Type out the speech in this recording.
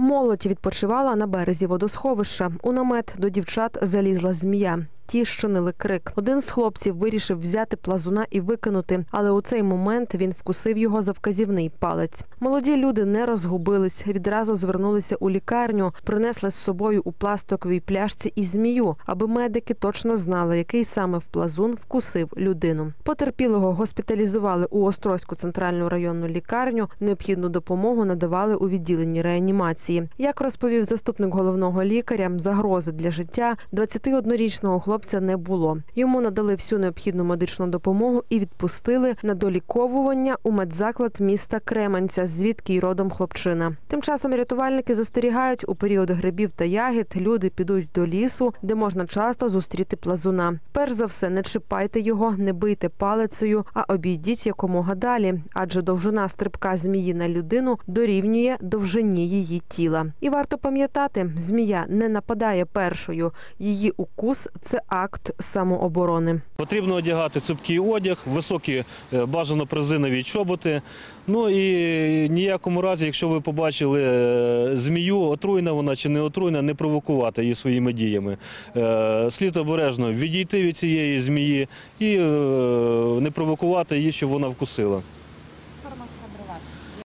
Молодь відпочивала на березі водосховища. У намет до дівчат залізла змія. Ті щинили крик. Один з хлопців вирішив взяти плазуна і викинути, але у цей момент він вкусив його за вказівний палець. Молоді люди не розгубились, відразу звернулися у лікарню, принесли з собою у пластиковій пляшці і змію, аби медики точно знали, який саме в плазун вкусив людину. Потерпілого госпіталізували у Острозьку центральну районну лікарню. Необхідну допомогу надавали у відділенні реанімації. Як розповів заступник головного лікаря, загрози для життя 21-річного хлопця не було. Йому надали всю необхідну медичну допомогу і відпустили на доліковування у медзаклад міста Кременця, звідки й родом хлопчина. Тим часом рятувальники застерігають, у період грибів та ягід люди підуть до лісу, де можна часто зустріти плазуна. Перш за все, не чіпайте його, не бийте палицею, а обійдіть якомога далі, адже довжина стрибка змії на людину дорівнює довжині її тіла. І варто пам'ятати, змія не нападає першою. Її укус це акт самооборони. Потрібно одягати цупкий одяг, високі е, бажано презинові чоботи. Ну і ніякому разі, якщо ви побачили е, змію, отруйна вона чи не отруйна, не провокувати її своїми діями. Е, Слід обережно відійти від цієї змії і не провокувати її, щоб вона вкусила.